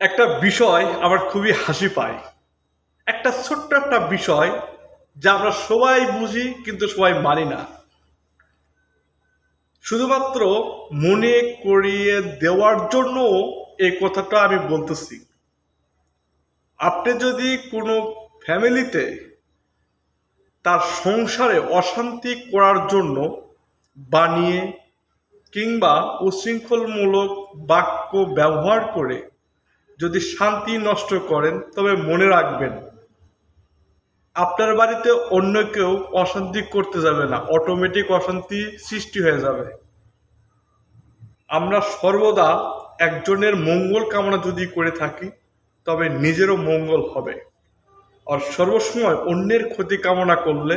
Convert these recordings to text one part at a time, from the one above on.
একটা বিষয় আমার খুবই হাসি পায়। একটা ছোট্ট একটা বিষয় যা আমরা সবাই বুঝি কিন্তু সবাই মানি না। শুধুমাত্র মনে করিয়ে দেওয়ার জন্য এই কথাটা আমি বলতেছি। আপনি যদি কোনো ফ্যামিলিতে তার সংসারে অশান্তি করার জন্য বানিয়ে কিংবা উশৃঙ্খলমূলক বাক্য ব্যবহার করে যদি শান্তি নষ্ট করেন, তবে মনে রাখবেন, আপনার বাড়িতে অন্য কেউ অশান্তি করতে যাবে না অটোমেটিক অশান্তি সৃষ্টি হয়ে যাবে। আমরা সর্বদা একজনের মঙ্গল কামনা যদি করে থাকি, তবে নিজেরও মঙ্গল হবে। আর সর্বসময় অন্যের ক্ষতি কামনা করলে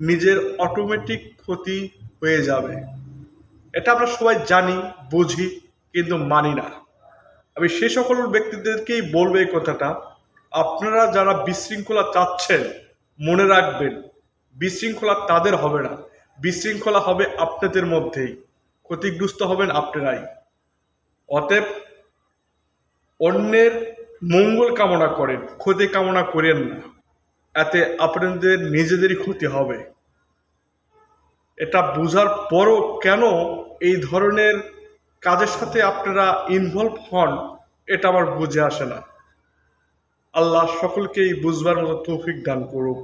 নিজের অটোমেটিক ক্ষতি হয়ে যাবে। এটা আমরা সবাই জানি, বুঝি, কিন্তু মানি না। আমি সে সকল ব্যক্তিদেরকেই বলব এই কথাটা। আপনারা যারা বিশৃঙ্খলা চাচ্ছেন, মনে রাখবেন, বিশৃঙ্খলা তাদের হবে না। বিশৃঙ্খলা হবে আপনাদের মধ্যেই। ক্ষতিগ্রস্ত হবেন আপনারাই। অতএব অন্যের মঙ্গল কামনা করেন, ক্ষতি কামনা করেন না। এতে আপনাদের নিজেদেরই ক্ষতি হবে। এটা বোঝার পরও কেন এই ধরনের কাজের সাথে আপনারা ইনভলভ হন, এটা আমার বুঝে আসে না। আল্লাহ সকলকেই বুঝবার মতো তৌফিক দান করুক।